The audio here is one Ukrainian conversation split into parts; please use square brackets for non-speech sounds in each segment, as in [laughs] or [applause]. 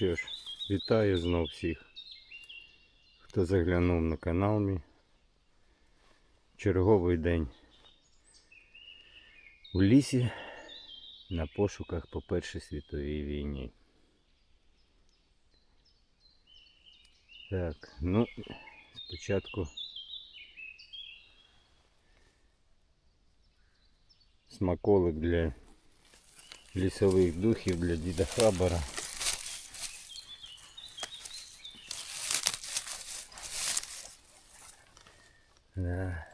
Що ж, вітаю знов всіх, хто заглянув на канал мій. Черговий день у лісі на пошуках по Першій світовій війні. Так, ну, спочатку смаколик для лісових духів для діда Хабара. Да.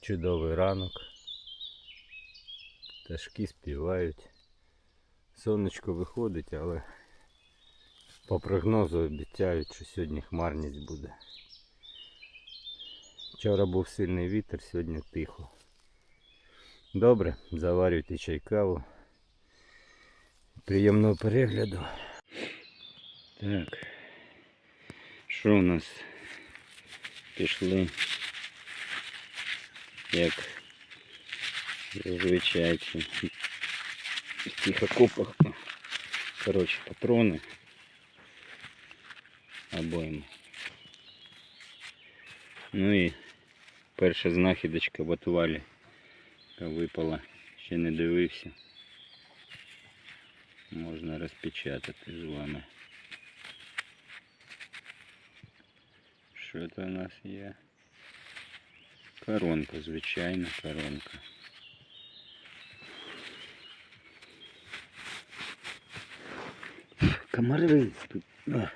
Чудовий ранок. Пташки співають. Сонечко виходить, але по прогнозу обіцяють, що сьогодні хмарність буде. Вчора був сильний вітер, сьогодні тихо. Добре, заварюйте чай каву. Приємного перегляду. Так. Що у нас? Пішли. Як зазвичай в тих окопах. Коротше, патрони. Обоїм. Ну і перша знахідочка в отвалі випала. Ще не дивився. Можна розпечатати з вами. Що це у нас є? Коронка, звичайна коронка. Комари тут а,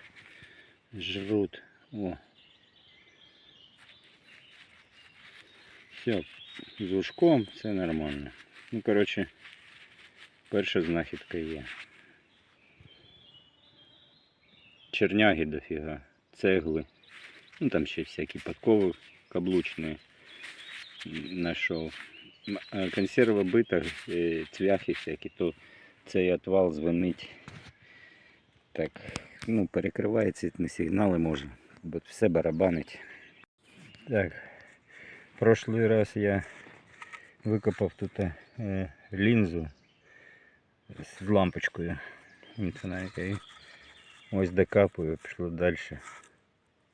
жрут. О. Все, з ушком все нормально. Ну, коротше, перша знахідка є. Черняги дофіга, цегли. Ну там ще всякі подкови каблучні знайшов. А Консерва бита, е, цвяхи всякі, то цей отвал дзвонить. Так, ну, перекривається на сигнали може, бо все барабанить. Так, прошлий раз я викопав тут е, лінзу з лампочкою. Ось докапую, пішло далі.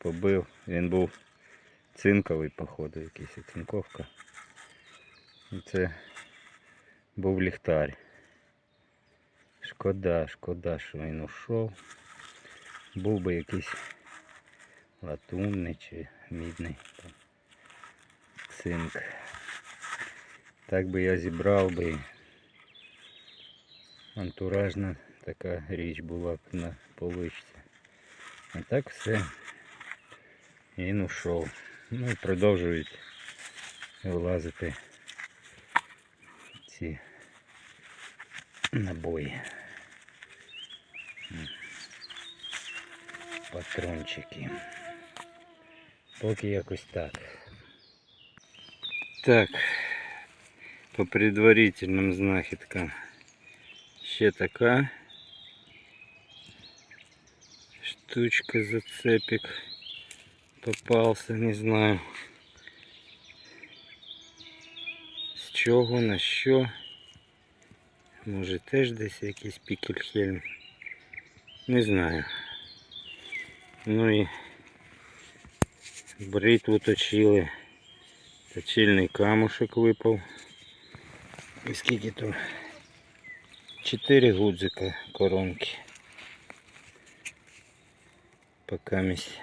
Побив. Він був цинковий, походу, якийсь цинковка. І це був ліхтар. Шкода, шкода, що він ушов. Був би якийсь латунний чи мідний там, цинк. Так би я зібрав би. Антуражна така річ була б на поличці. А так все. Він ушов. Ну і продовжують вилазити ці набої. М. Патрончики. Поки якось так. Так, по предварительным знахідкам. Ще така штучка зацепик Попался, не знаю. З чого, на що. Може теж десь якийсь пікельхельм. Не знаю. Ну і бритву точили. Точильний камушек випав. І скільки тут? Чотири гудзика коронки. Покамість.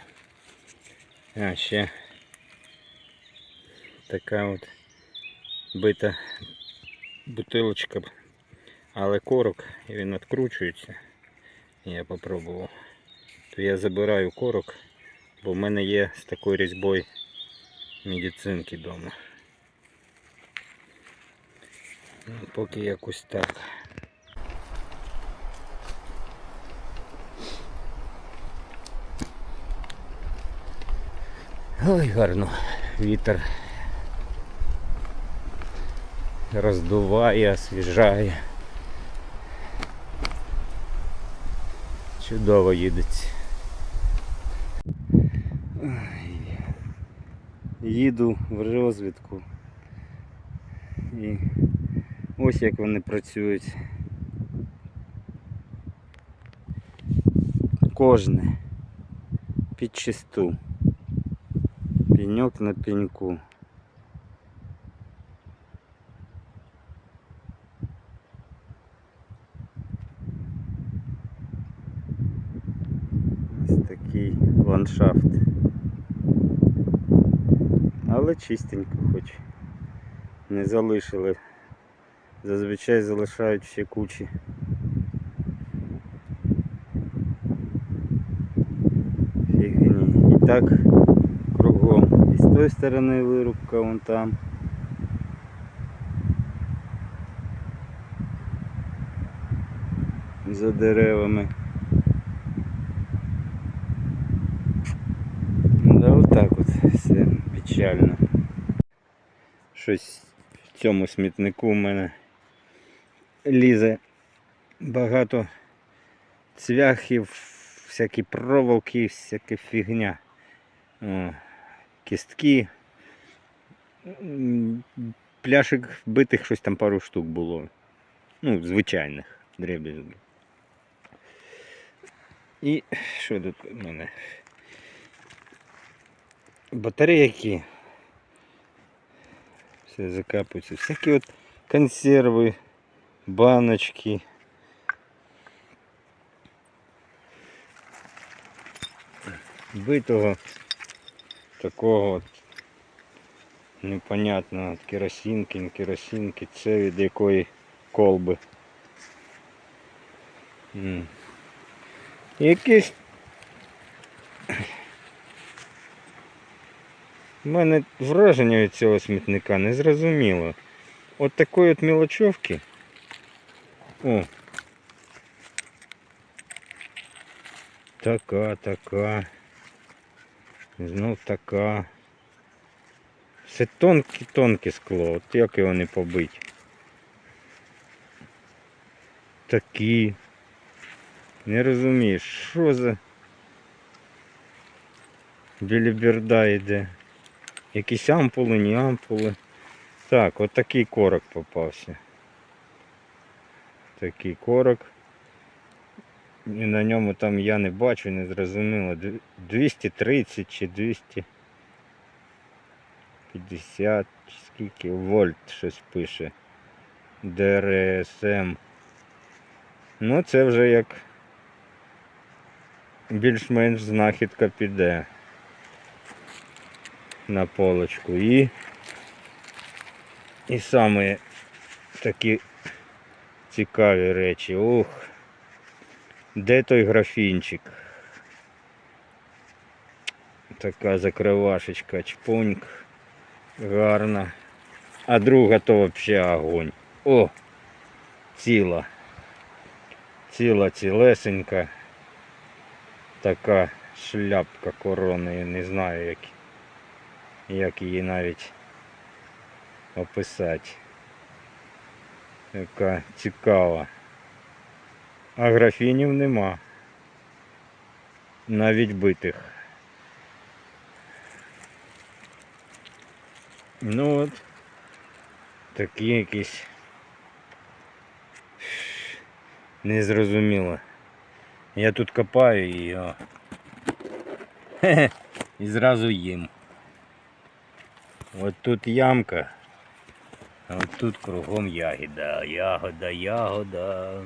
А, ще така от бита бутилочка, але корок і він відкручується. Я попробував. То я забираю корок, бо в мене є з такою різьбою медицинки вдома. Ну, поки якось так. Ой, гарно. Вітер роздуває, освіжає. Чудово їдеться. Їду в розвідку. І ось як вони працюють. кожне. Під чисту. Пеньок на пеньку. Ось такий ландшафт. Але чистенько хоч. Не залишили. Зазвичай залишають ще кучі. Фігні. І так Тої сторони вирубка вон там. За деревами. Да, отак от все печально. Щось в цьому смітнику у мене лізе багато цвяхів, всякі проволоки, всяка фігня. О, кістки. М, Пляшок битих щось там пару штук було. Ну, звичайних дребезги. І що тут у мене? Батарейки. Все закапується. Всякі от консерви, баночки. Битого Такого от непонятного от керосинки, не керосинки, це від якої колби. М. Якісь У мене враження від цього смітника не зрозуміло. От такої от мілочовки. О. Така, така. Знов така. Все тонке-тонке скло. От як його не побить. Такі. Не розумієш, що за біліберда йде. Якісь ампули, не ампули. Так, от такий корок попався. Такий корок. І на ньому там я не бачу, не зрозуміло. 230 чи 250 чи скільки вольт щось пише. ДРСМ. Ну це вже як більш-менш знахідка піде на полочку і і саме такі цікаві речі. Ух, де той графінчик? Така закривашечка, чпоньк, гарна. А друга то взагалі огонь. О! Ціла. Ціла цілесенька. Така шляпка корони, не знаю як як її навіть описати. Яка цікава. А графінів нема. Навіть битих. Ну от такі якісь незрозуміло. Я тут копаю і о. Хе-хе, [laughs] і зразу їм. От тут ямка, а от тут кругом ягода, ягода, ягода.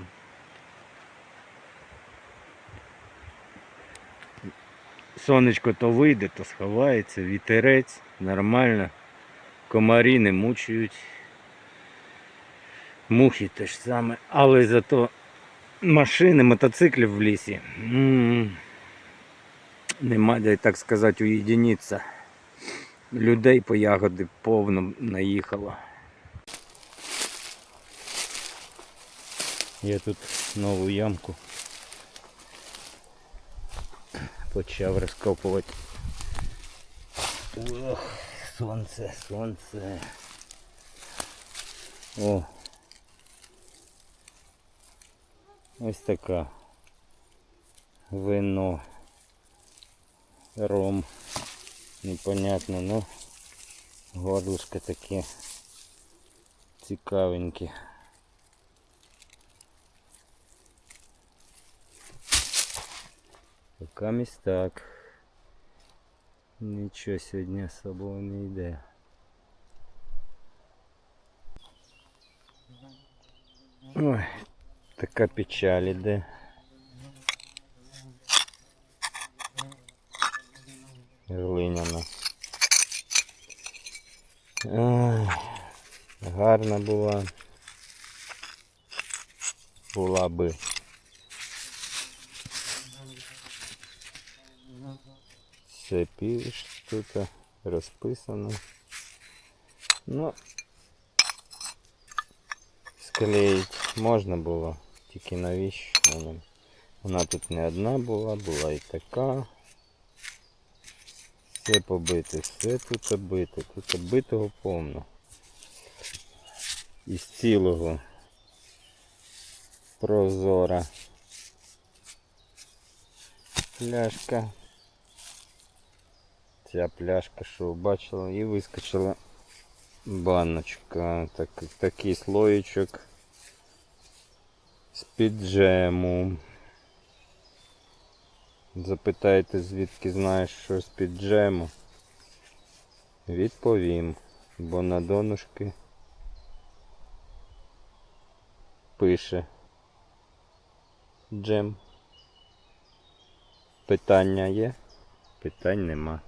Сонечко то вийде, то сховається, вітерець, нормально. Комарі не мучують. Мухи те ж саме, але зато машини, мотоциклів в лісі. м, Нема де, так сказати, уєдиніться. Людей по ягоди повно наїхало. Я тут нову ямку почав розкопувати. Ох, сонце, сонце. О. Ось така. Вино. Ром. Непонятно, ну горлышко таке цікавеньке. Поки місь так. Нічого сьогодні особо не йде. Ой, така печаль іде. Глиняна. Ай, гарна була. Була би. Все піш тут розписано. Ну, склеїть можна було, тільки навіщо вона? Вона тут не одна була, була і така. Все побите, все тут оббите, тут оббитого повно. Із цілого прозора. Пляшка. Ця пляшка, що бачила, і вискочила баночка. Так, такий слоєчок з-під джему. Запитаєте, звідки знаєш, що з-під джему? Відповім, бо на донышки пише джем. Питання є? Питань нема.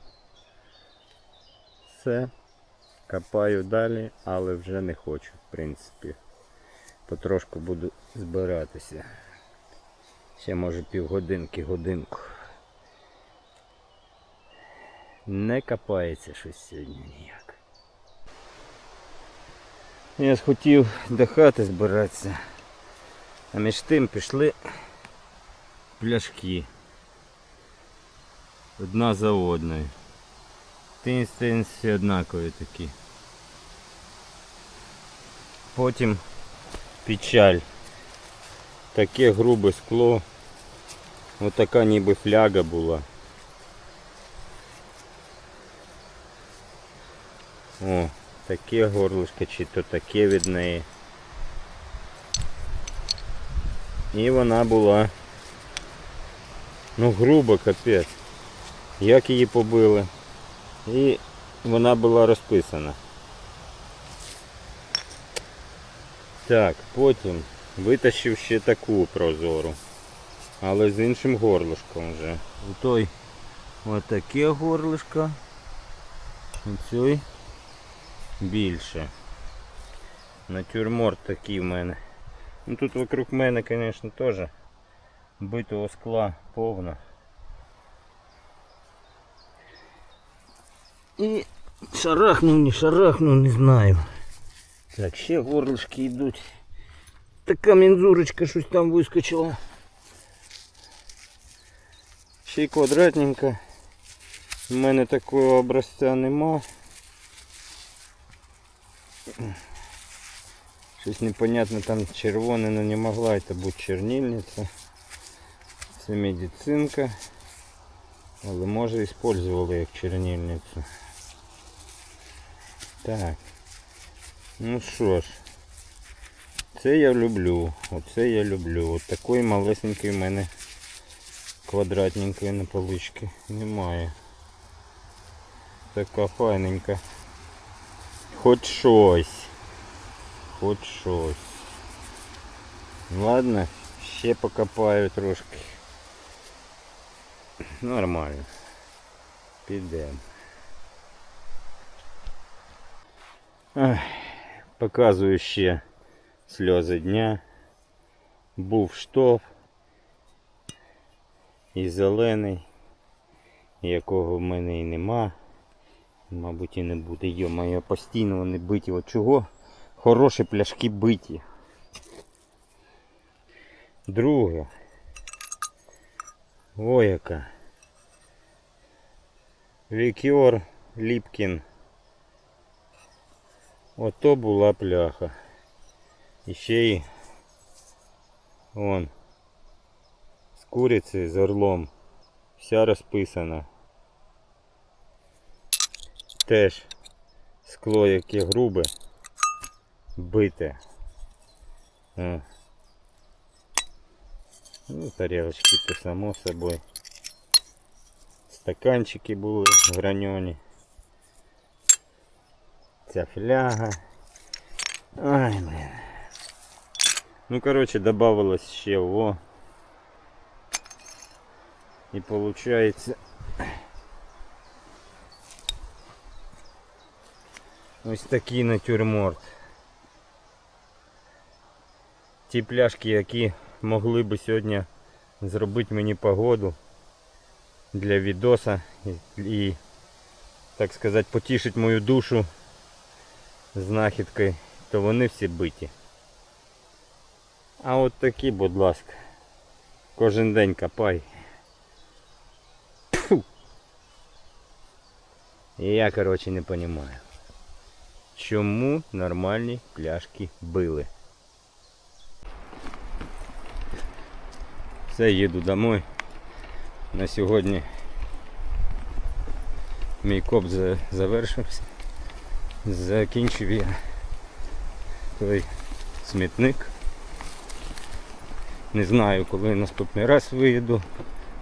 Все. Копаю далі, але вже не хочу, в принципі. Потрошку буду збиратися. Ще може півгодинки, годинку. Не копається щось сьогодні ніяк. Я ж хотів до хати збиратися. А між тим пішли пляшки. Одна за одною. Тинс однакові такі. Потім печаль. Таке грубе скло. Отака ніби фляга була. О, таке горлышко чи то таке від неї. І вона була. Ну грубо капець. Як її побили. І вона була розписана. Так, потім витащив ще таку прозору. Але з іншим горлышком вже. У той отаке горлышко. У цій більше. Натюрморт такий в мене. Ну тут вокруг мене, звісно, теж битого скла повно. І шарахнув, не шарахнув, не знаю. Так, ще горлышки йдуть. Така мензурочка щось там вискочила. Ще й квадратненька. У мене такого образця нема. Щось непонятно там червоне, но не могла это бути чернильниця. Це медицинка. Але може использовали як чернильницю. Так. Ну що ж. Це я люблю. Оце я люблю. От такої малесенької в мене квадратненької на поличці немає. Така файненька. Хоч щось. Хоч щось. Ладно, ще покопаю трошки. Нормально. Підемо. Ах, Показую ще сльози дня. Був штоф і зелений, якого в мене і нема. Мабуть і не буде. Йо-моє, постійно вони биті. От чого? Хороші пляшки биті. Друге. О яка. Лікер Ліпкін. Ото була пляха. І ще й вон з курицею, з орлом. Вся розписана. Теж скло яке грубе, бите. О. Ну, тарелочки то само собой. Стаканчики були граньоні. Ця фляга. Ай, блин. Ну, короче, добавилось ще во. І получається. Ось такий натюрморт. Ті пляшки, які могли би сьогодні зробити мені погоду для відоса і, і так сказати, потішити мою душу знахідкою, то вони всі биті. А от такі, будь ласка, кожен день копай. Тьфу. І я, коротше, не розумію, чому нормальні пляшки били. Все, їду домой. На сьогодні мій коп завершився. Закінчив я той смітник. Не знаю, коли наступний раз виїду.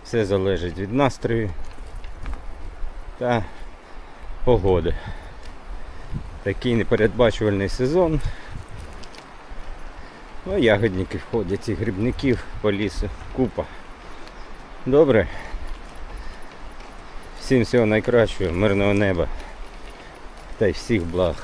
Все залежить від настрою та погоди. Такий непередбачувальний сезон. Ну, ягодники ходять і грибників по лісу. Купа. Добре. Всім всього найкращого, мирного неба та й всіх благ.